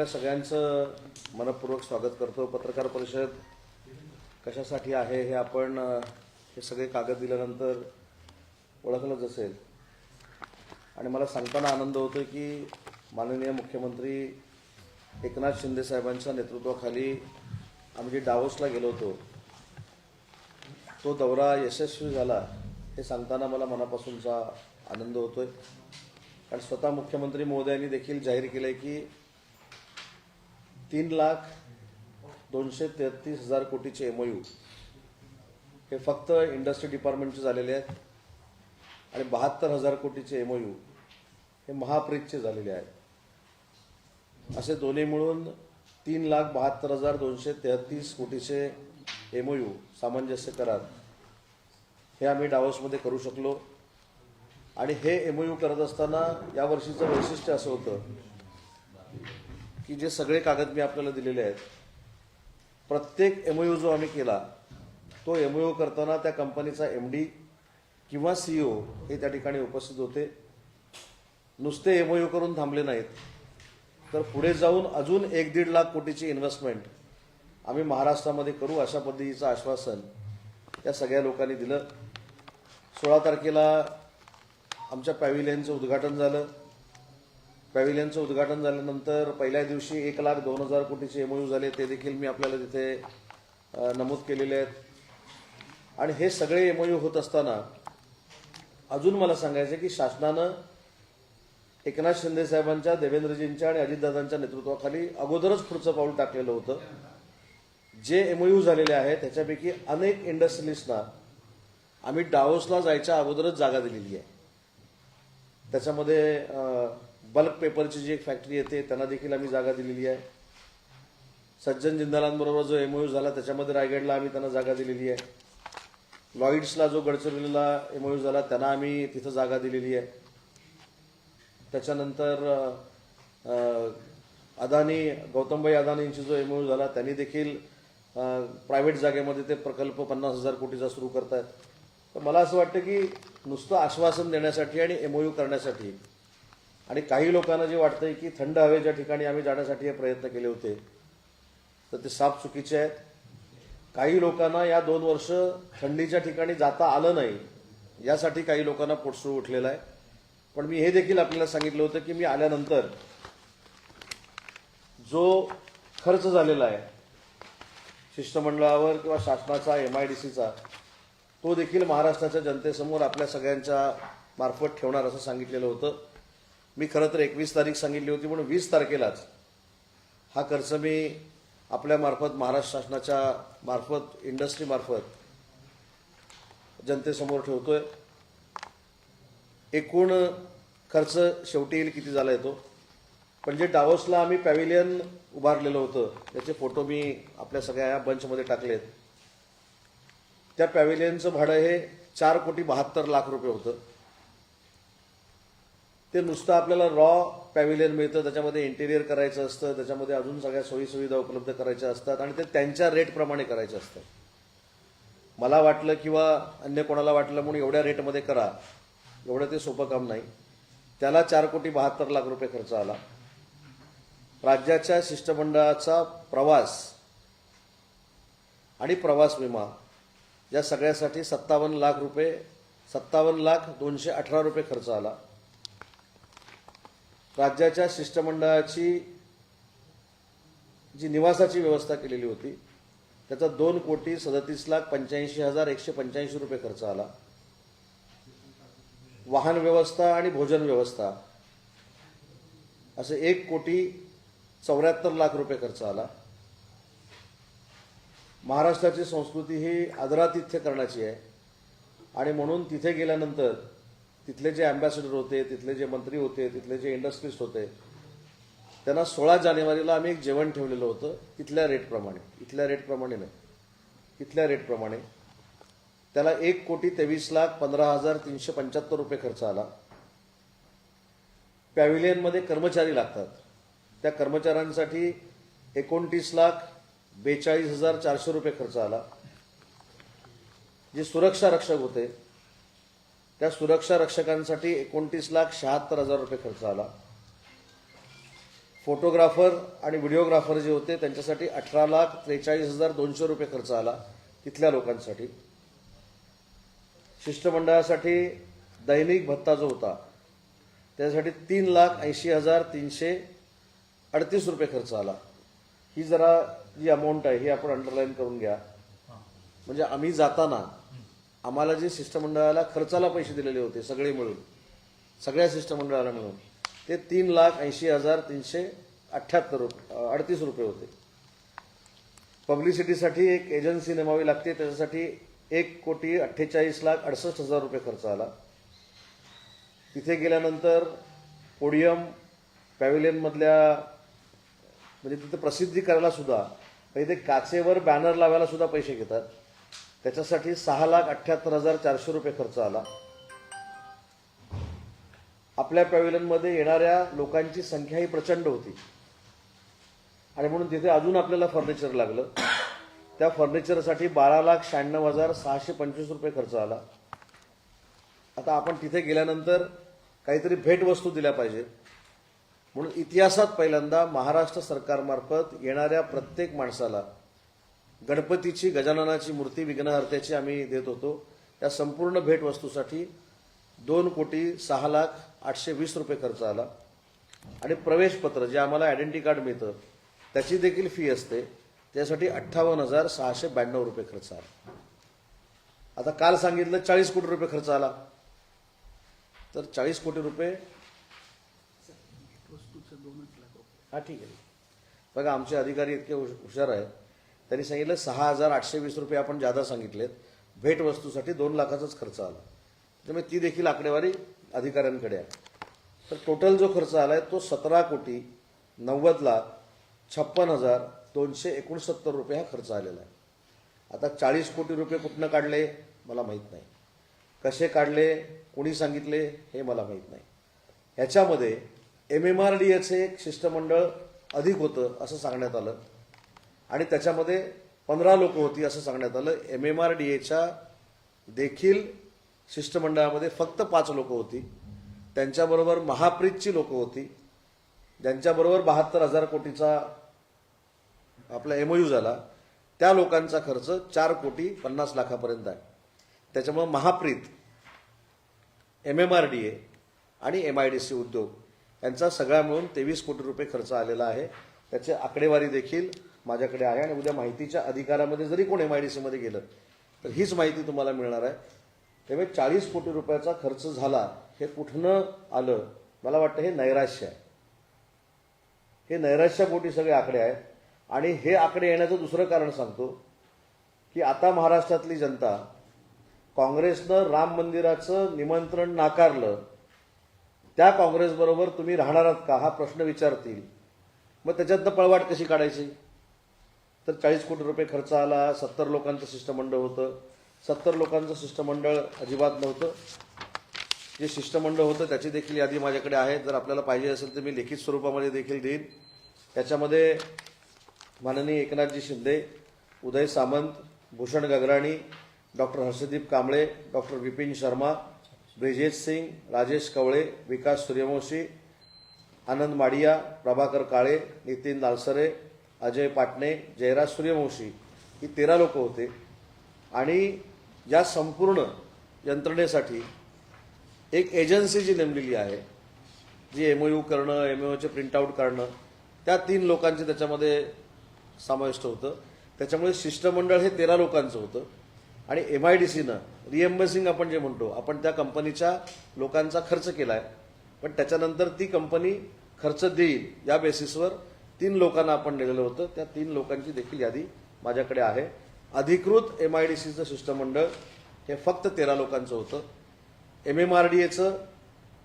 आपल्या सगळ्यांचं मनपूर्वक स्वागत करतो. पत्रकार परिषद कशासाठी आहे हे आपण हे सगळे कागद दिल्यानंतर ओळखलंच असेल आणि मला सांगताना आनंद होतो की माननीय मुख्यमंत्री एकनाथ शिंदे साहेबांच्या नेतृत्वाखाली आम्ही जे डावोसला गेलो होतो तो दौरा यशस्वी झाला हे सांगताना मला मनापासूनचा आनंद होतोय. कारण स्वतः मुख्यमंत्री महोदयांनी देखील जाहीर केलंय की तीन लाख दोनशे तेहतीस हजार कोटीचे एमओयू हे फक्त इंडस्ट्री डिपार्टमेंटचे झालेले आहेत आणि बहात्तर हजार कोटीचे एमओयू हे महाप्रीतचे झालेले आहेत. असे दोन्ही मिळून तीन लाख बहात्तर हजार दोनशे तेहतीस कोटीचे एमओयू सामंजस्य करार हे आम्ही डावसमध्ये करू शकलो. आणि हे एमओयू करत असताना यावर्षीचं वैशिष्ट्य असं होतं की जे सगळे कागद मी आपल्याला दिलेले आहेत प्रत्येक एमओयू जो आम्ही केला तो एमओयू करताना त्या कंपनीचा एम डी किंवा सीईओ हे त्या ठिकाणी उपस्थित होते. नुसते एमओयू करून थांबले नाहीत. तर पुढे जाऊन अजून एक दीड लाख कोटीची इन्व्हेस्टमेंट आम्ही महाराष्ट्रामध्ये करू अशा पद्धतीचं आश्वासन या सगळ्या लोकांनी दिलं. सोळा तारखेला आमच्या पॅव्हिलियनचं उद्घाटन झालं. पॅव्हिलियनचं उद्घाटन झाल्यानंतर पहिल्या दिवशी एक लाख दोन हजार कोटीचे एमओयू झाले. ते देखील मी आपल्याला तिथे नमूद केलेले आहेत. आणि हे सगळे एमओयू होत असताना अजून मला सांगायचं की शासनानं एकनाथ शिंदे साहेबांच्या देवेंद्रजींच्या आणि अजितदादांच्या नेतृत्वाखाली अगोदरच पुढचं पाऊल टाकलेलं होतं. जे एमओयू झालेले आहेत त्याच्यापैकी अनेक इंडस्ट्रिलिस्टना आम्ही डावोसला जायच्या अगोदरच जागा दिलेली आहे. त्याच्यामध्ये बल्क पेपरची जी एक फॅक्टरी येते त्यांना देखील आम्ही जागा दिलेली आहे. सज्जन जिंदालांबरोबर जो एमओयू झाला त्याच्यामध्ये रायगडला आम्ही त्यांना जागा दिलेली आहे. लॉईड्सला जो गडचिरोलीला एमओयू झाला त्यांना आम्ही तिथं जागा दिलेली आहे. त्याच्यानंतर अदानी गौतमबाई अदानींची जो एमओयू झाला त्यांनी देखील प्रायव्हेट जागेमध्ये ते प्रकल्प पन्नास हजार कोटीचा सुरू करतायत. तर मला असं वाटतं की नुसतं आश्वासन देण्यासाठी आणि एमओयू करण्यासाठी आणि काही लोकांना जे वाटतंय की थंड हवेच्या ठिकाणी आम्ही जाण्यासाठी हे प्रयत्न केले होते तर ते साफ चुकीचे आहेत. काही लोकांना या दोन वर्ष थंडीच्या ठिकाणी जाता आलं नाही यासाठी काही लोकांना पोटसूळ उठलेला आहे. पण मी हे देखील आपल्याला सांगितलं होतं की मी आल्यानंतर जो खर्च झालेला आहे शिष्टमंडळावर किंवा शासनाचा एम आय डी सीचा तो देखील महाराष्ट्राच्या जनतेसमोर आपल्या सगळ्यांच्या मार्फत ठेवणार असं सांगितलेलं होतं. मी खरं तर एकवीस तारीख सांगितली होती पण वीस तारखेलाच हा खर्च मी आपल्या मार्फत महाराष्ट्र शासनाच्या मार्फत इंडस्ट्रीमार्फत जनतेसमोर जनतेसमोर ठेवतोय. एकूण खर्च शेवटी येईल किती झाला येतो? पण जे डावोसला आम्ही पॅव्हिलियन उभारलेलं होतं त्याचे फोटो मी आपल्या सगळ्या बंचमध्ये टाकलेत त्या पॅव्हिलियनचं भाडं हे चार कोटी बहात्तर लाख रुपये होतं. ते नुसतं आपल्याला रॉ पॅव्हिलियन मिळतं त्याच्यामध्ये इंटेरियर करायचं असतं त्याच्यामध्ये अजून सगळ्या सोयीसुविधा उपलब्ध करायच्या असतात आणि ते त्यांच्या रेटप्रमाणे करायचे असतात मला वाटलं किंवा अन्य कोणाला वाटलं म्हणून एवढ्या रेटमध्ये करा. एवढं ते सोपं काम नाही. त्याला चार कोटी बहात्तर लाख रुपये खर्च आला. राज्याच्या शिष्टमंडळाचा प्रवास आणि प्रवास विमा या सगळ्यासाठी सत्तावन्न लाख रुपये सत्तावन्न लाख दोनशे अठरा रुपये खर्च आला. राज्याच्या शिष्टमंडळाची जी निवासाची व्यवस्था केलेली होती त्याचा दोन कोटी सदतीस लाख पंच्याऐंशी हजार एकशे पंच्याऐंशी रुपये खर्च आला. वाहन व्यवस्था आणि भोजन व्यवस्था असे एक कोटी चौऱ्याहत्तर लाख रुपये खर्च आला. महाराष्ट्राची संस्कृती ही आदरातिथ्य करण्याची आहे. आणि म्हणून तिथे गेल्यानंतर तिथले जे अँबॅसेडर होते तिथले जे मंत्री होते तिथले जे इंडस्ट्रिस्ट होते त्यांना सोळा जानेवारीला आम्ही एक जेवण ठेवलेलं होतं तिथल्या रेटप्रमाणे इथल्या रेटप्रमाणे नाही. तिथल्या रेटप्रमाणे त्याला एक कोटी तेवीस लाख पंधरा हजार तीनशे पंच्याहत्तर रुपये खर्च आला. पॅव्हिलियनमध्ये कर्मचारी लागतात. त्या कर्मचाऱ्यांसाठी एकोणतीस लाख बेचाळीस हजार चारशे रुपये खर्च आला. जे सुरक्षा रक्षक होते त्या सुरक्षा रक्षकांसाठी एकोणतीस लाख शहात्तर हजार रुपये खर्च आला. फोटोग्राफर आणि व्हिडिओग्राफर जे होते त्यांच्यासाठी अठरा लाख त्रेचाळीस हजार दोनशे रुपये खर्च आला तिथल्या लोकांसाठी. शिष्टमंडळासाठी दैनिक भत्ता जो होता त्यासाठी तीन लाख ऐंशी हजार तीनशे अडतीस रुपये खर्च आला. ही जरा जी अमाऊंट आहे ही आपण अंडरलाईन करून घ्या. म्हणजे आम्ही जाताना आम्हाला जे शिष्टमंडळाला खर्चाला पैसे दिलेले होते सगळे मिळून सगळ्या शिष्टमंडळाला मिळून ते तीन लाख ऐंशी हजार तीनशे अठ्ठ्याहत्तर रुपये अडतीस रुपये होते. पब्लिसिटीसाठी एक एजन्सी नेमावी लागते त्याच्यासाठी एक कोटी अठ्ठेचाळीस लाख अडसष्ट हजार रुपये खर्च आला. तिथे गेल्यानंतर पोडियम पॅव्हिलियनमधल्या म्हणजे तिथे प्रसिद्धी करायला सुद्धा म्हणजे ते काचेवर बॅनर लावायला सुद्धा पैसे घेतात. त्याच्यासाठी सहा लाख अठ्ठ्याहत्तर हजार चारशे रुपये खर्च आला. आपल्या पॅव्हिलनमध्ये येणाऱ्या लोकांची संख्या ही प्रचंड होती. आणि म्हणून तिथे अजून आपल्याला फर्निचर लागलं. त्या फर्निचरसाठी बारा लाख शहाण्णव हजार सहाशे पंचवीस रुपये खर्च आला. आता आपण तिथे गेल्यानंतर काहीतरी भेटवस्तू दिल्या पाहिजेत. म्हणून इतिहासात पहिल्यांदा महाराष्ट्र सरकारमार्फत येणाऱ्या प्रत्येक माणसाला गणपतीची गजाननाची मूर्ती विघ्नहर्त्याची आम्ही देत होतो. या संपूर्ण भेटवस्तूसाठी दोन कोटी सहा लाख आठशे वीस रुपये खर्च आला. आणि प्रवेशपत्र जे आम्हाला आयडेंटिटी कार्ड मिळतं त्याची देखील फी असते. त्यासाठी अठ्ठावन्न हजार सहाशे ब्याण्णव रुपये खर्च आला. आता काल सांगितलं चाळीस कोटी रुपये खर्च आला. तर चाळीस कोटी रुपये. हा ठीक आहे. बघा आमचे अधिकारी इतके हुश- हुशार आहेत. त्यांनी सांगितलं सहा हजार आठशे वीस रुपये आपण जादा सांगितलेत भेटवस्तूसाठी दोन लाखाचाच खर्च आला. म्हणजे त्यामुळे ती देखील आकडेवारी अधिकाऱ्यांकडे आहे. तर टोटल जो खर्च आला आहे तो सतरा कोटी नव्वद लाख छप्पन हजार दोनशे एकोणसत्तर रुपये हा खर्च आलेला आहे. आता चाळीस कोटी रुपये कुठनं काढले मला माहीत नाही. कसे काढले कोणी सांगितले हे मला माहीत नाही. ह्याच्यामध्ये एम एम आर डी एचं एक शिष्टमंडळ अधिक होतं असं सांगण्यात आलं. आणि त्याच्यामध्ये पंधरा लोक होती असं सांगण्यात आलं. एम एम आर डी एच्या देखील शिष्टमंडळामध्ये फक्त पाच लोक होती. त्यांच्याबरोबर महाप्रीतची लोक होती. ज्यांच्याबरोबर बहात्तर हजार कोटीचा आपला एमओयू झाला. त्या लोकांचा खर्च चार कोटी पन्नास लाखापर्यंत आहे. त्याच्यामुळं Mahapreet M M R D A आणि एम आय डी सी उद्योग यांचा सगळा मिळून तेवीस कोटी रुपये खर्च आलेला आहे. त्याची आकडेवारी देखील माझ्याकडे आहे आणि उद्या माहितीच्या अधिकारामध्ये जरी कोण एम आय डी सीमध्ये गेलं तर हीच माहिती तुम्हाला मिळणार आहे. त्यामुळे चाळीस कोटी रुपयाचा खर्च झाला हे कुठनं आलं? मला वाटतं हे नैराश्य आहे. हे नैराश्यापोटी सगळे आकडे आहेत. आणि हे आकडे येण्याचं दुसरं कारण सांगतो की आता महाराष्ट्रातली जनता काँग्रेसनं राम मंदिराचं निमंत्रण नाकारलं त्या काँग्रेसबरोबर तुम्ही राहणार आहात का? हा प्रश्न विचारतील. मग त्याच्यातनं पळवाट कशी काढायची? तर चाळीस कोटी रुपये खर्च आला सत्तर लोकांचं शिष्टमंडळ होतं. सत्तर लोकांचं शिष्टमंडळ अजिबात नव्हतं. जे शिष्टमंडळ होतं त्याची देखील यादी माझ्याकडे आहे. जर आपल्याला पाहिजे असेल तर मी लिखित स्वरूपामध्ये देखील देईन. त्याच्यामध्ये माननीय एकनाथजी शिंदे उदय सामंत भूषण गगराणी डॉक्टर हर्षदीप कांबळे डॉक्टर विपिन शर्मा ब्रिजेश सिंग राजेश कवळे विकास सूर्यवंशी आनंद माडिया प्रभाकर काळे नितीन लालसरे अजय पाटणे जयराज सूर्यवंशी ही तेरा लोक होते. आणि या संपूर्ण यंत्रणेसाठी एक एजन्सी जी नेमलेली आहे जी एम यू करणं एम ओचे प्रिंटआउट करणं त्या तीन लोकांचे त्याच्यामध्ये समाविष्ट होतं. त्याच्यामुळे शिष्टमंडळ हे तेरा लोकांचं होतं. आणि एम आय डी सीनं रिएम्बर्सिंग आपण जे म्हणतो आपण त्या कंपनीच्या लोकांचा खर्च केला आहे पण त्याच्यानंतर ती कंपनी खर्च देईल या बेसिसवर तीन लोकांना आपण नेलेलं होतं. त्या तीन लोकांची देखील यादी माझ्याकडे आहे. अधिकृत एम आय डी सीचं शिष्टमंडळ हे फक्त तेरा लोकांचं होतं. एम एम आर डी एचं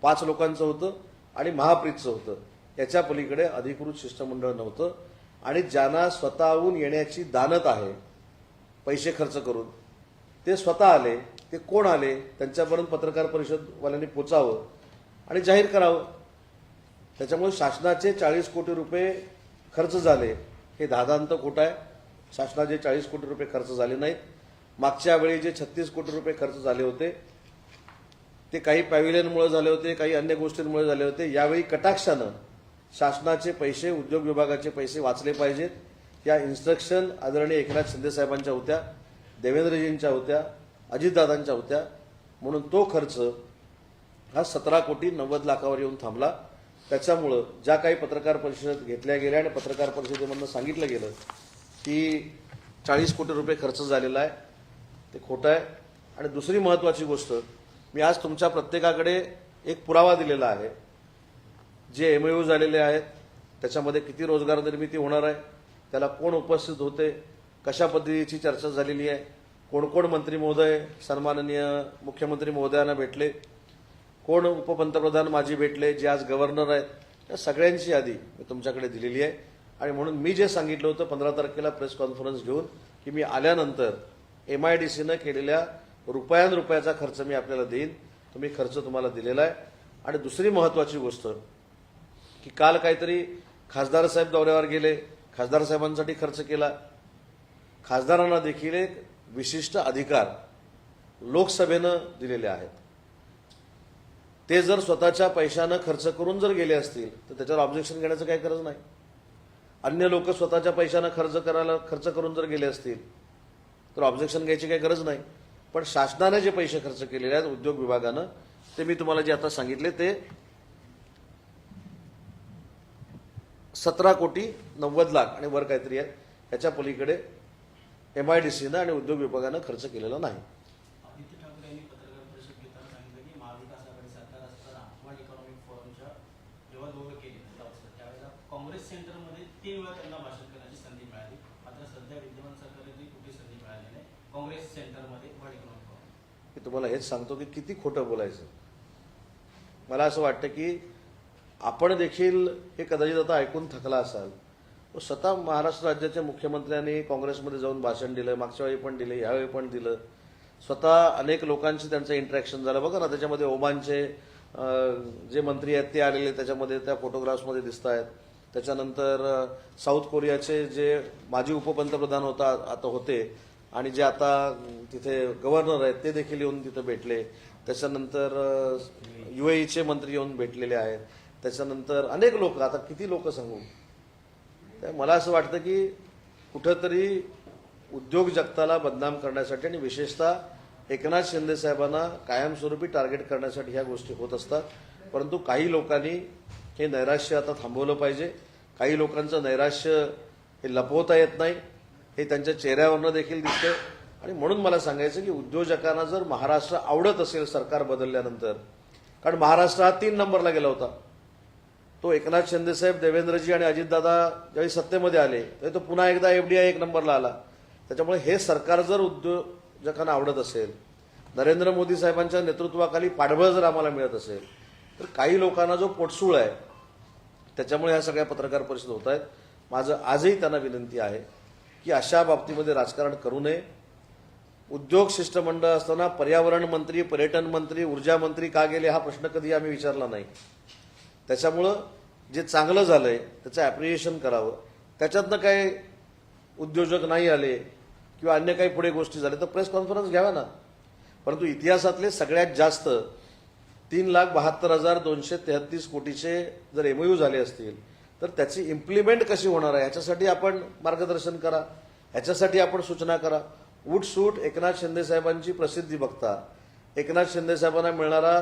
पाच लोकांचं होतं आणि महाप्रीतचं होतं. याच्या पलीकडे अधिकृत शिष्टमंडळ नव्हतं. आणि ज्यांना स्वतःहून येण्याची दानत आहे पैसे खर्च करून ते स्वतः आले ते कोण आले त्यांच्यापर्यंत पत्रकार परिषदवाल्यांनी पोचावं आणि जाहीर करावं. त्याच्यामुळे शासनाचे चाळीस कोटी रुपये खर्च झाले. हे दादांत खोटं आहे? शासनाचे चाळीस कोटी रुपये खर्च झाले नाहीत. मागच्या वेळी जे छत्तीस कोटी रुपये खर्च झाले होते ते काही पॅव्हिलियनमुळे झाले होते काही अन्य गोष्टींमुळे झाले होते. यावेळी कटाक्षानं शासनाचे पैसे उद्योग विभागाचे पैसे वाचले पाहिजेत. या इन्स्ट्रक्शन आदरणीय एकनाथ शिंदेसाहेबांच्या होत्या देवेंद्रजींच्या होत्या अजितदादांच्या होत्या. म्हणून तो खर्च हा सतरा कोटी नव्वद लाखावर येऊन थांबला. त्याच्यामुळं ज्या काही पत्रकार परिषद घेतल्या गेल्या आणि पत्रकार परिषदेमधनं सांगितलं गेलं की चाळीस कोटी रुपये खर्च झालेला आहे ते खोटं आहे. आणि दुसरी महत्त्वाची गोष्ट मी आज तुमच्या प्रत्येकाकडे एक पुरावा दिलेला आहे. जे एम यू झालेले आहेत त्याच्यामध्ये किती रोजगार निर्मिती होणार आहे त्याला कोण उपस्थित होते कशा पद्धतीची चर्चा झालेली आहे कोण कोण मंत्री महोदय सन्माननीय मुख्यमंत्री महोदयांना भेटले कोण उपपंतप्रधान माझी भेटले जे आज गव्हर्नर आहेत या सगळ्यांची यादी मी तुमच्याकडे दिलेली आहे. आणि म्हणून मी जे सांगितलं होतं पंधरा तारखेला प्रेस कॉन्फरन्स घेऊन की मी आल्यानंतर एम आय डी सीनं केलेल्या रुपयान रुपयाचा खर्च मी आपल्याला देईन. तो मी खर्च तुम्हाला दिलेला आहे. आणि दुसरी महत्त्वाची गोष्ट की काल काहीतरी खासदार साहेब दौऱ्यावर गेले खासदार साहेबांसाठी खर्च केला. खासदारांना देखील एक विशिष्ट अधिकार लोकसभेनं दिलेले आहेत. ते जर स्वतःच्या पैशानं खर्च करून जर गेले असतील तर त्याच्यावर ऑब्जेक्शन घेण्याचं काही गरज नाही. अन्य लोक स्वतःच्या पैशानं खर्च करायला खर्च करून जर गेले असतील तर ऑब्जेक्शन घ्यायची काही गरज नाही. पण शासनाने जे पैसे खर्च केलेले आहेत उद्योग विभागानं ते मी तुम्हाला जे आता सांगितले ते सतरा कोटी नव्वद लाख आणि वर काहीतरी आहे ह्याच्या पलीकडे एम आय डी सीनं आणि उद्योग विभागानं खर्च केलेला नाही आदित्य ठाकरे यांनी पत्रकार परिषद घेताना सांगितलं की महाविकास आघाडी सरकार असताना वर्ल्ड इकॉनॉमिक फोरमच्या जेव्हा दोघं केले अवस्था त्यावेळेला काँग्रेस सेंटरमध्ये तीन वेळा त्यांना भाषण करण्याची संधी मिळाली. मात्र सध्या विद्यमान सरकारने कुठे संधी मिळाली नाही. काँग्रेस सेंटरमध्ये मी तुम्हाला हेच सांगतो की किती खोटं बोलायचं. मला असं वाटतं की आपण देखील हे कदाचित आता ऐकून थकला असाल. व स्वतः महाराष्ट्र राज्याच्या मुख्यमंत्र्यांनी काँग्रेसमध्ये जाऊन भाषण दिलं मागच्या वेळी पण दिलं यावेळी पण दिलं. स्वतः अनेक लोकांशी त्यांचं इंटरॅक्शन झालं. बघा ना त्याच्यामध्ये ओमानचे जे मंत्री आहेत ते आलेले त्याच्यामध्ये त्या फोटोग्राफ्समध्ये दिसत आहेत त्याच्यानंतर साऊथ कोरियाचे जे माजी उपपंतप्रधान होता आता होते आणि जे आता तिथे गव्हर्नर आहेत ते देखील येऊन तिथं भेटले. त्याच्यानंतर युएईचे मंत्री येऊन भेटलेले आहेत. त्याच्यानंतर अनेक लोक आता किती लोक सांगू? तर मला असं वाटतं की कुठंतरी उद्योग जगताला बदनाम करण्यासाठी आणि विशेषतः एकनाथ शिंदे साहेबांना कायमस्वरूपी टार्गेट करण्यासाठी ह्या गोष्टी होत असतात. परंतु काही लोकांनी हे नैराश्य आता थांबवलं पाहिजे. काही लोकांचं नैराश्य हे लपवता येत नाही. हे त्यांच्या चेहऱ्यावरनं देखील दिसतं आणि म्हणून मला सांगायचं की उद्योजकांना जर महाराष्ट्र आवडत असेल सरकार बदलल्यानंतर कारण महाराष्ट्र हा तीन नंबरला गेला होता. तो एकनाथ शिंदेसाहेब देवेंद्रजी आणि अजितदादा ज्यावेळी सत्तेमध्ये आले त्यावेळी तो पुन्हा एकदा एफडीआय एक नंबरला आला. त्याच्यामुळे हे सरकार जर उद्योजकांना आवडत असेल नरेंद्र मोदी साहेबांच्या नेतृत्वाखाली पाठबळ जर आम्हाला मिळत असेल तर काही लोकांना जो पोटसूळ आहे त्याच्यामुळे ह्या सगळ्या पत्रकार परिषद होत आहेत. माझं आजही त्यांना विनंती आहे की अशा बाबतीमध्ये राजकारण करू नये. उद्योग शिष्टमंडळ असताना पर्यावरण मंत्री पर्यटन मंत्री ऊर्जा मंत्री का गेले हा प्रश्न कधी आम्ही विचारला नाही. त्याच्यामुळं जे चांगलं झालं आहे त्याचं ॲप्रिशिएशन करावं. त्याच्यातनं काही उद्योजक नाही आले किंवा अन्य काही पुढे गोष्टी झाल्या तर प्रेस कॉन्फरन्स घ्यावा ना. परंतु इतिहासातले सगळ्यात जास्त तीन लाख बहात्तर हजार दोनशे तेहतीस कोटीचे जर एमओयू झाले असतील तर त्याची इम्प्लिमेंट कशी होणार आहे? याच्यासाठी आपण मार्गदर्शन करा. ह्याच्यासाठी आपण सूचना करा. उठसूट एकनाथ शिंदे साहेबांची प्रसिद्धी बघता. एकनाथ शिंदे साहेबांना मिळणारा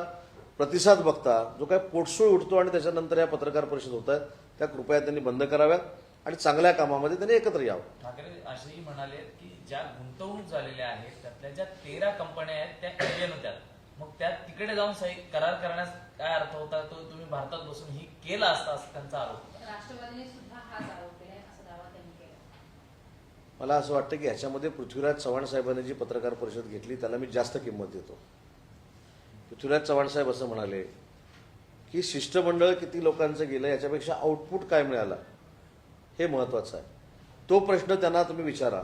प्रतिसाद बघता. जो काय पोटसूळ उठतो आणि त्याच्यानंतर या पत्रकार परिषद होत आहेत त्या कृपया त्यांनी बंद कराव्यात आणि चांगल्या कामामध्ये त्यांनी एकत्र यावं. ठाकरे असेही म्हणाले की ज्या गुंतवणूक झालेल्या आहेत त्यातल्या ज्या तेरा कंपन्या आहेत त्या होत्या मग त्या तिकडे जाऊन सही करार करण्यास काय अर्थ होता? तो तुम्ही भारतात बसून ही केला असता असं त्यांचा आरोप होता. राष्ट्रवादीने सुद्धा हाच आरोप केलाय असा दावा त्यांनी केला मला असं वाटतं की ह्याच्यामध्ये पृथ्वीराज चव्हाण साहेबांनी जी पत्रकार परिषद घेतली त्याला मी जास्त किंमत देतो. पृथ्वीराज चव्हाण साहेब असं म्हणाले की शिष्टमंडळ किती लोकांचं गेलं याच्यापेक्षा आउटपुट काय मिळाला? हे महत्वाचं आहे. तो प्रश्न त्यांना तुम्ही विचारा.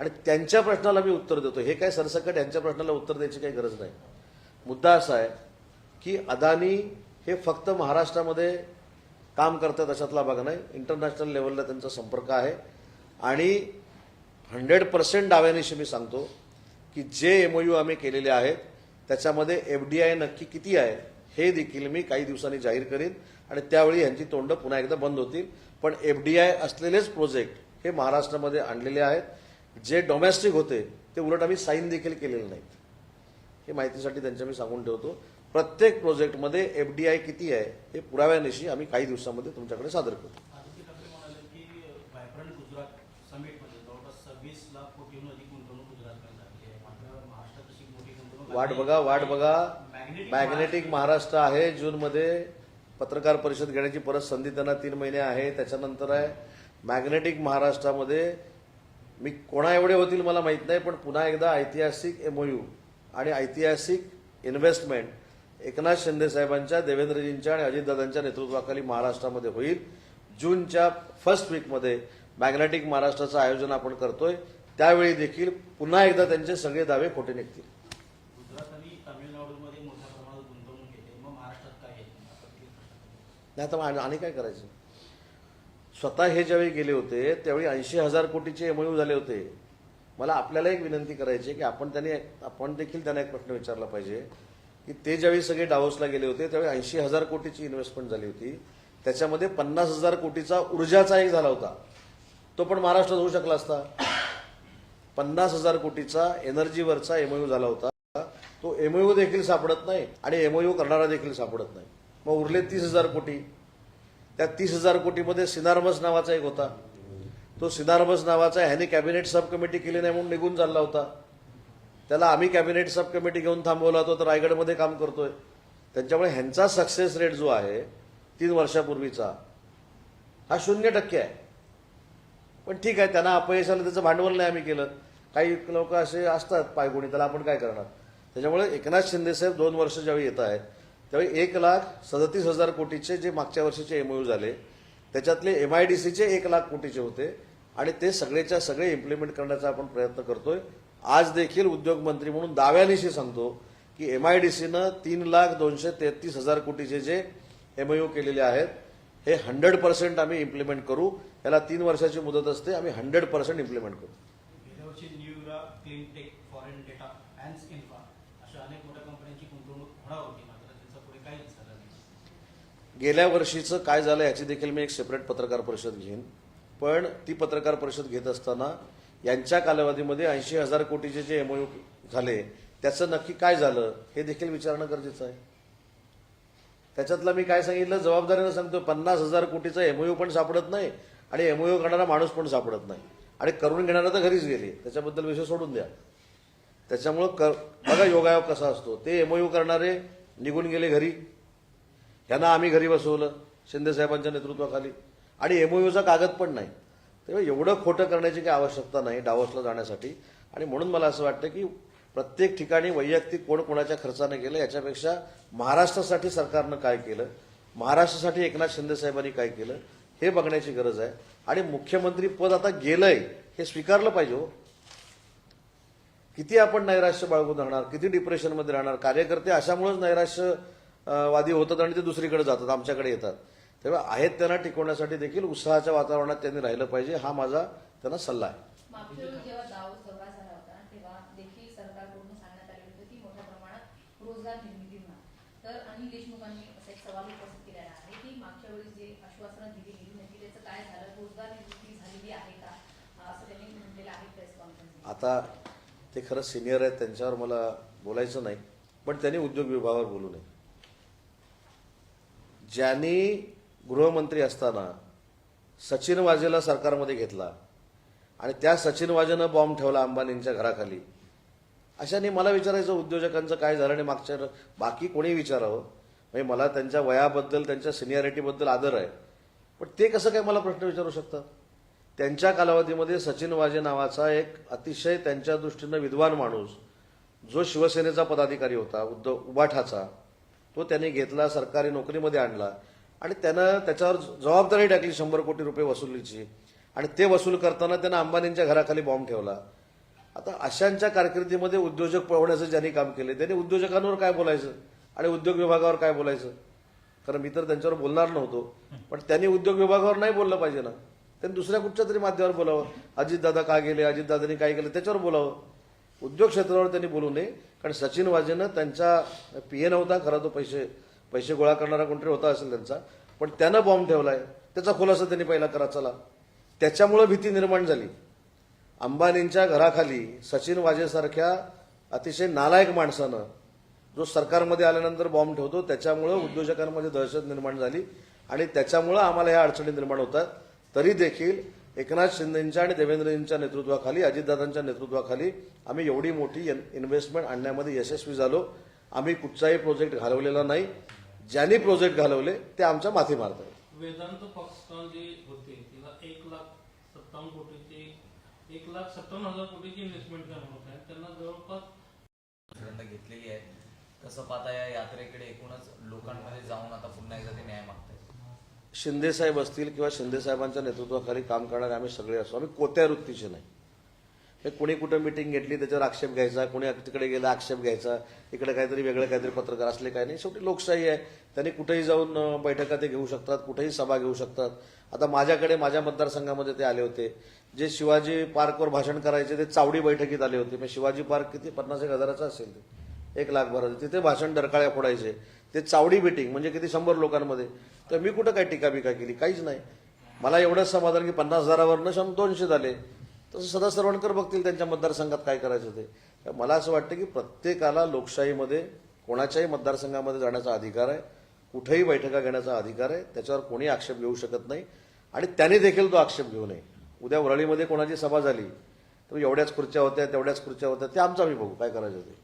आणि त्यांच्या प्रश्नाला मी उत्तर देतो. हे काय सरसकट यांच्या प्रश्नाला उत्तर द्यायची काही गरज नाही. मुद्दा असा आहे की अदानी हे फक्त महाराष्ट्रामध्ये काम करतात अशातला भाग नाही. इंटरनॅशनल लेवलला त्यांचा संपर्क आहे. आणि हंड्रेड पर्सेंट डाव्यानिशी मी सांगतो की जे एमओयू आम्ही केलेले आहेत त्याच्यामध्ये एफ डी आय नक्की किती आहे हे देखील मी काही दिवसांनी जाहीर करीन आणि त्यावेळी यांची तोंड पुन्हा एकदा बंद होतील. पण एफ डी आय असलेलेच प्रोजेक्ट हे महाराष्ट्रामध्ये आणलेले आहेत. जे डोमेस्टिक होते ते उलट आम्ही साईन देखील केलेले नाहीत. हे माहितीसाठी त्यांच्या मी सांगून ठेवतो. प्रत्येक प्रोजेक्टमध्ये एफ डी आय किती आहे हे पुराव्यानिशी आम्ही काही दिवसामध्ये तुमच्याकडे सादर करू आदित्य ठाकरे म्हणाले की व्हायब्रंट गुजरात समिटमध्ये जवळपास सव्वीस लाख कोटीहून अधिक गुंतवणूक गुजरातकडे झाली आहे. मात्र महाराष्ट्रात तशी मोठी गुंतवणूक वाट. बघा वाट बघा. मॅग्नेटिक मॅग्नेटिक महाराष्ट्र आहे जूनमध्ये. पत्रकार परिषद घेण्याची परत संधी त्यांना तीन महिने आहे. त्याच्यानंतर आहे मॅग्नेटिक महाराष्ट्रामध्ये मी कोणा एवढे होतील मला माहीत नाही पण पुन्हा एकदा ऐतिहासिक एमओयू आणि ऐतिहासिक इन्व्हेस्टमेंट एकनाथ शिंदे साहेबांच्या देवेंद्रजींच्या आणि अजितदादांच्या नेतृत्वाखाली महाराष्ट्रामध्ये होईल. जूनच्या फर्स्ट वीकमध्ये मॅग्नेटिक महाराष्ट्राचं आयोजन आपण करतोय. त्यावेळी देखील पुन्हा एकदा त्यांचे सगळे दावे खोटे निघतील. गुजरात आणि तामिळनाडूमध्ये मोठ्या प्रमाणात गुंतवणूक येते. मग महाराष्ट्रात काय येत? नाही आता किती प्रश्न नाही तर मग आणि काय करायचं? स्वतः हे ज्यावेळी गेले होते त्यावेळी ऐंशी हजार कोटीचे एमओयू झाले होते. मला आपल्याला एक विनंती करायची की आपण त्यांनी आपण देखील त्यांना एक प्रश्न विचारला पाहिजे की ते ज्यावेळी सगळे डावोसला गेले होते त्यावेळी ऐंशी हजार कोटीची इन्व्हेस्टमेंट झाली होती. त्याच्यामध्ये पन्नास हजार कोटीचा ऊर्जाचा एक झाला होता. तो पण महाराष्ट्रात होऊ शकला असता. पन्नास हजार कोटीचा एनर्जीवरचा एमओयू झाला होता. तो एमओयू देखील सापडत नाही आणि एमओयू करणारा देखील सापडत नाही. मग उरले तीस हजार कोटी. त्या तीस हजार कोटीमध्ये सिनार्मस नावाचा एक होता. तो सिनार्मस नावाचा ह्याने कॅबिनेट सब कमिटी केली नाही म्हणून निघून चालला होता. त्याला आम्ही कॅबिनेट सब कमिटी घेऊन थांबवला होता तर रायगडमध्ये काम करतोय. त्यांच्यामुळे ह्यांचा सक्सेस रेट जो आहे तीन वर्षापूर्वीचा हा शून्य टक्के आहे. पण ठीक आहे त्यांना अपयश आलं त्याचं भांडवल नाही आम्ही केलं. काही लोक असे असतात पायगुणी त्याला आपण काय करणार? त्याच्यामुळे एकनाथ शिंदेसाहेब दोन वर्ष ज्यावेळी येत आहेत त्यावेळी एक लाख सदतीस हजार कोटीचे जे मागच्या वर्षीचे एमओयू झाले त्याच्यातले एम आय डी सीचे एक लाख कोटीचे होते. आणि ते सगळेच्या सगळे इम्प्लिमेंट करण्याचा आपण प्रयत्न करतोय. आज देखील उद्योगमंत्री म्हणून दाव्यानिशी सांगतो की एम आय डी सीनं तीन लाख दोनशे तेहतीस हजार कोटीचे जे एमओयू केलेले आहेत हे हंड्रेड पर्सेंट आम्ही इम्प्लिमेंट करू. याला तीन वर्षाची मुदत असते आम्ही हंड्रेड पर्सेंट इम्प्लिमेंट करू गेल्या वर्षी Neura clean tech foreign data and infra अशा अनेक मोठ्या कंपन्यांची गुंतवणूक होणार होती मात्र त्यांचं पुढे काहीच झालं नाही गेल्या वर्षीचं काय झालं याची देखील मी एक सेपरेट पत्रकार परिषद घेईन. पण ती पत्रकार परिषद घेत असताना यांच्या कालावधीमध्ये ऐंशी हजार कोटीचे जे एमओयू झाले त्याचं नक्की काय झालं हे देखील विचारणं गरजेचं आहे. त्याच्यातलं मी काय सांगितलं जबाबदारीनं सांगतो पन्नास हजार कोटीचा एमओयू पण सापडत नाही आणि एमओयू करणारा माणूस पण सापडत नाही. आणि करून घेणारा तर घरीच गेले. त्याच्याबद्दल विषय सोडून द्या. त्याच्यामुळं कर बघा योगायोग कसा असतो. ते एमओयू करणारे निघून गेले घरी. यांना आम्ही घरी बसवलं शिंदे साहेबांच्या नेतृत्वाखाली. आणि एमओयूचा कागद पण नाही. तेव्हा एवढं खोटं करण्याची काही आवश्यकता नाही डावसला जाण्यासाठी. आणि म्हणून मला असं वाटतं की प्रत्येक ठिकाणी वैयक्तिक कोण कोणाच्या खर्चाने केलं याच्यापेक्षा महाराष्ट्रासाठी सरकारनं काय केलं महाराष्ट्रासाठी एकनाथ शिंदे साहेबांनी काय केलं हे बघण्याची गरज आहे. आणि मुख्यमंत्री पद आता गेलंय हे स्वीकारलं पाहिजे हो. किती आपण नैराश्य बाळगून राहणार किती डिप्रेशनमध्ये राहणार कार्यकर्ते अशामुळेच नैराश्य वादी होतात आणि ते दुसरीकडे जातात आमच्याकडे येतात. तेव्हा आहेत त्यांना टिकवण्यासाठी देखील उत्साहाच्या वातावरणात त्यांनी राहिलं पाहिजे हा माझा त्यांना सल्ला आहे. आता ते खरंच सिनियर आहेत त्यांच्यावर मला बोलायचं नाही पण त्यांनी उद्योग विभागावर बोलू नये. ज्यांनी गृहमंत्री असताना सचिन वाजेला सरकारमध्ये घेतला आणि त्या सचिन वाजेनं बॉम्ब ठेवला अंबानींच्या घराखाली. अशाने मला विचारायचं उद्योजकांचं काय झालं आणि मागच्या बाकी कोणी विचारावं? म्हणजे मला त्यांच्या वयाबद्दल त्यांच्या सिनियरिटीबद्दल आदर आहे. पण ते कसं काय मला प्रश्न विचारू शकतात त्यांच्या कालावधीमध्ये सचिन वाजे नावाचा एक अतिशय त्यांच्या दृष्टीनं विद्वान माणूस जो शिवसेनेचा पदाधिकारी होता उद्धव उबाठाचा तो त्यांनी घेतला सरकारी नोकरीमध्ये आणला. आणि त्यानं त्याच्यावर जबाबदारी टाकली शंभर कोटी रुपये वसुलीची. आणि ते वसूल करताना त्यानं अंबानींच्या घराखाली बॉम्ब ठेवला. आता अशांच्या कारकिर्दीमध्ये उद्योजक पळवण्याचं ज्यांनी काम केले त्यांनी उद्योजकांवर काय बोलायचं? आणि उद्योग विभागावर काय बोलायचं? कारण मी तर त्यांच्यावर बोलणार नव्हतो. पण त्यांनी उद्योग विभागावर नाही बोललं पाहिजे ना. त्यांनी दुसऱ्या कुठच्या तरी माध्यमावर बोलावं. अजितदादा का गेले अजितदादांनी काय केलं त्याच्यावर बोलावं. उद्योग क्षेत्रावर त्यांनी बोलू नये. कारण सचिन वाजेनं त्यांचा पी ए नव्हता खरा तो पैसे पैसे गोळा करणारा कोणतरी होता असेल त्यांचा. पण त्यानं बॉम्ब ठेवलाय. त्याचा खुलासा त्यांनी पहिला करा चला. त्याच्यामुळं भीती निर्माण झाली. अंबानींच्या घराखाली सचिन वाजेसारख्या अतिशय नालायक माणसानं जो सरकारमध्ये आल्यानंतर बॉम्ब ठेवतो त्याच्यामुळं उद्योजकांमध्ये दहशत निर्माण झाली. आणि त्याच्यामुळं आम्हाला ह्या अडचणी निर्माण होतात. तरी देखील एकनाथ शिंदेंच्या आणि देवेंद्रजींच्या नेतृत्वाखाली अजितदादांच्या नेतृत्वाखाली आम्ही एवढी मोठी इन्व्हेस्टमेंट आणण्यामध्ये यशस्वी झालो. आम्ही कुठचाही प्रोजेक्ट घालवलेला नाही. ज्यांनी प्रोजेक्ट घालवले ते आमच्या माथी मारतात. वेदांत फॉक्सकॉन जे होते. तिला एक लाख सत्तावन्न कोटीची एक लाख सत्तावन्न हजार कोटीची इन्व्हेस्टमेंट करणार होते. आणि त्यांना जवळपास दुसऱ्यांदा घेतलेली आहे कसं पाहता या यात्रेकडे एकूणच लोकांमध्ये जाऊन आता पुन्हा एकदा ते न्याय मागतायत. शिंदेसाहेब असतील किंवा शिंदेसाहेबांच्या नेतृत्वाखाली काम करणारे आम्ही सगळे असो. आम्ही कोत्या वृत्तीचे नाही. हे कोणी कुठं मिटिंग घेतली त्याच्यावर आक्षेप घ्यायचा कोणी तिकडे गेला आक्षेप घ्यायचा इकडे काहीतरी वेगळं काहीतरी पत्रकार असले काय नाही. शेवटी लोकशाही आहे. त्यांनी कुठेही जाऊन बैठका ते घेऊ शकतात कुठेही सभा घेऊ शकतात. आता माझ्याकडे माझ्या मतदारसंघामध्ये ते आले होते. जे शिवाजी पार्कवर भाषण करायचे ते चावडी बैठकीत आले होते. मग शिवाजी पार्क किती? पन्नास एक हजाराचं असेल ते. एक लाख भरायचं. तिथे भाषण डरकाळ्या फोडायचे. ते चावडी मिटिंग म्हणजे किती शंभर लोकांमध्ये. तर मी कुठं काय टीका बिका केली? काहीच नाही. मला एवढंच समाधान की पन्नास हजारावरनं शं दोनशे झाले. तसं सदा सरवणकर बघतील त्यांच्या मतदारसंघात काय करायचं ते. तर मला असं वाटतं की प्रत्येकाला लोकशाहीमध्ये कोणाच्याही मतदारसंघामध्ये जाण्याचा अधिकार आहे. कुठेही बैठका घेण्याचा अधिकार आहे. त्याच्यावर कोणी आक्षेप घेऊ शकत नाही. आणि त्याने देखील तो आक्षेप घेऊ नये. उद्या वरळीमध्ये कोणाची सभा झाली तर एवढ्याच खुर्च्या होत्या तेवढ्याच खुर्च्या होत्या. ते आमचं आम्ही बघू. काय करायचं ते?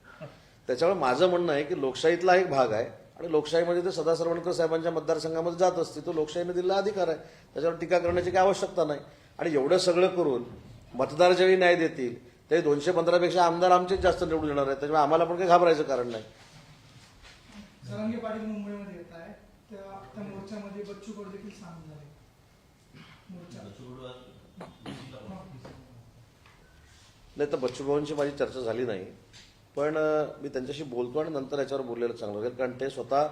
त्याच्यामुळे माझं म्हणणं आहे की लोकशाहीतला एक भाग आहे. आणि लोकशाहीमध्ये ते सदा सरवणकर साहेबांच्या मतदारसंघामध्ये जात असते. तो लोकशाहीने दिलेला अधिकार आहे. त्याच्यावर टीका करण्याची काही आवश्यकता नाही. आणि एवढं सगळं करून मतदार ज्यावेळी न्याय देतील ते दोनशे पंधरापेक्षा आमदार आमचेच जास्त निवडून येणार आहेत. त्याच्यामुळे आम्हाला पण काही घाबरायचं कारण नाही. सरंगे पाटील मुंबईमध्ये येत आहे त्या त्या मोर्चामध्ये बच्चू कडू देखील सामील झाले. मोर्चा. नाही तर बच्चूभाऊंची माझी चर्चा झाली नाही. पण मी त्यांच्याशी बोलतो आणि नंतर याच्यावर बोललेलं चांगलं होईल. कारण ते स्वतः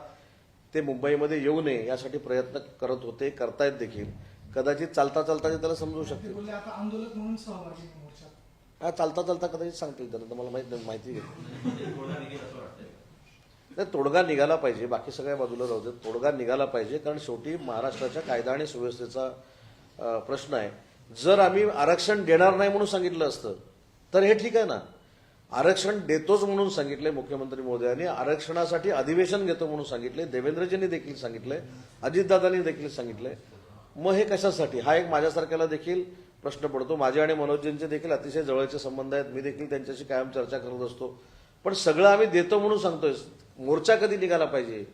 ते मुंबईमध्ये येऊ नये यासाठी प्रयत्न करत होते करतायत देखील. कदाचित चालता चालता ते त्याला समजू शकतील. आंदोलक म्हणून सहभागी हा चालता चालता कदाचित सांगतील त्यांना. तर मला माहीत नाही माहिती नाही तोडगा निघाला पाहिजे. बाकी सगळ्या बाजूला राहू देत. तोडगा निघाला पाहिजे. कारण शेवटी महाराष्ट्राच्या कायदा आणि सुव्यवस्थेचा प्रश्न आहे. जर आम्ही आरक्षण देणार नाही म्हणून सांगितलं असतं तर हे ठीक आहे ना? आरक्षण देतोच म्हणून सांगितले मुख्यमंत्री मोदयांनी. आरक्षणासाठी अधिवेशन घेतो म्हणून सांगितले देवेंद्रजींनी देखील सांगितलंय. अजितदादांनी देखील सांगितलंय. मग हे कशासाठी? हा एक माझ्यासारख्याला देखील प्रश्न पडतो. माझे आणि मनोजजींचे देखील अतिशय जवळचे संबंध आहेत. मी देखील त्यांच्याशी कायम चर्चा करत असतो. पण सगळं आम्ही देतो म्हणून सांगतोय. मोर्चा कधी निघाला पाहिजे?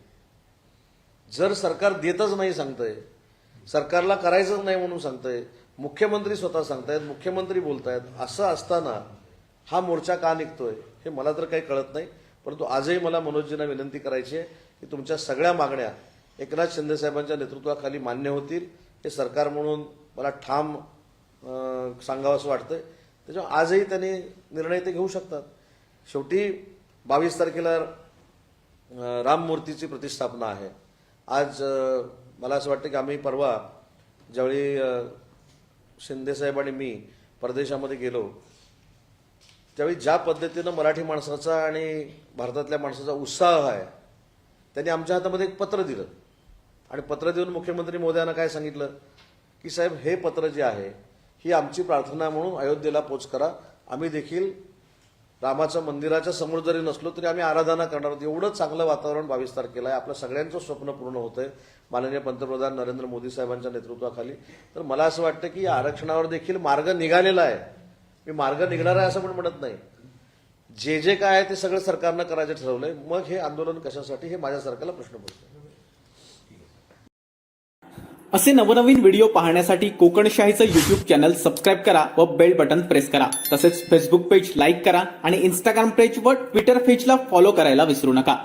जर सरकार देतच नाही सांगतंय सरकारला करायचंच नाही म्हणून सांगतंय मुख्यमंत्री स्वतः सांगतायत मुख्यमंत्री बोलतायत असं असताना हा मोर्चा का निघतोय हे मला तर काही कळत नाही. परंतु आजही मला मनोजजींना विनंती करायची आहे की तुमच्या सगळ्या मागण्या एकनाथ शिंदेसाहेबांच्या नेतृत्वाखाली मान्य होतील. हे सरकार म्हणून मला ठाम सांगावं असं वाटतंय. त्याच्यामुळे आजही त्यांनी निर्णय ते घेऊ शकतात. शेवटी बावीस तारखेला राममूर्तीची प्रतिष्ठापना आहे. आज मला असं वाटतं की आम्ही परवा ज्यावेळी शिंदेसाहेब आणि मी परदेशामध्ये गेलो त्यावेळी ज्या पद्धतीनं मराठी माणसाचा आणि भारतातल्या माणसाचा उत्साह आहे त्यांनी आमच्या हातामध्ये एक पत्र दिलं. आणि पत्र देऊन मुख्यमंत्री मोदयांना काय सांगितलं? की साहेब हे पत्र जे आहे ही आमची प्रार्थना म्हणून अयोध्येला पोच करा. आम्ही देखील रामाच्या मंदिराच्या समोर जरी नसलो तरी आम्ही आराधना करणार आहोत. एवढं चांगलं वातावरण बावीस तारखेला आहे. आपलं सगळ्यांचं स्वप्न पूर्ण होतं आहे माननीय पंतप्रधान नरेंद्र मोदी साहेबांच्या नेतृत्वाखाली. तर मला असं वाटतं की या आरक्षणावर देखील मार्ग निघालेला आहे. मी मार्ग निघणार आहे असं पण म्हणत नाही. जे जे काय आहे ते सगळं सरकारनं करायचं ठरवलंय. मग हे आंदोलन कशासाठी हे माझ्या सरकारला प्रश्न पडतो असे नवनवीन व्हिडिओ पाहण्यासाठी कोकणशाहीचं युट्यूब चॅनल सबस्क्राईब करा व बेल बटन प्रेस करा. तसेच फेसबुक पेज लाईक करा आणि इंस्टाग्राम पेज व ट्विटर पेजला फॉलो करायला विसरू नका.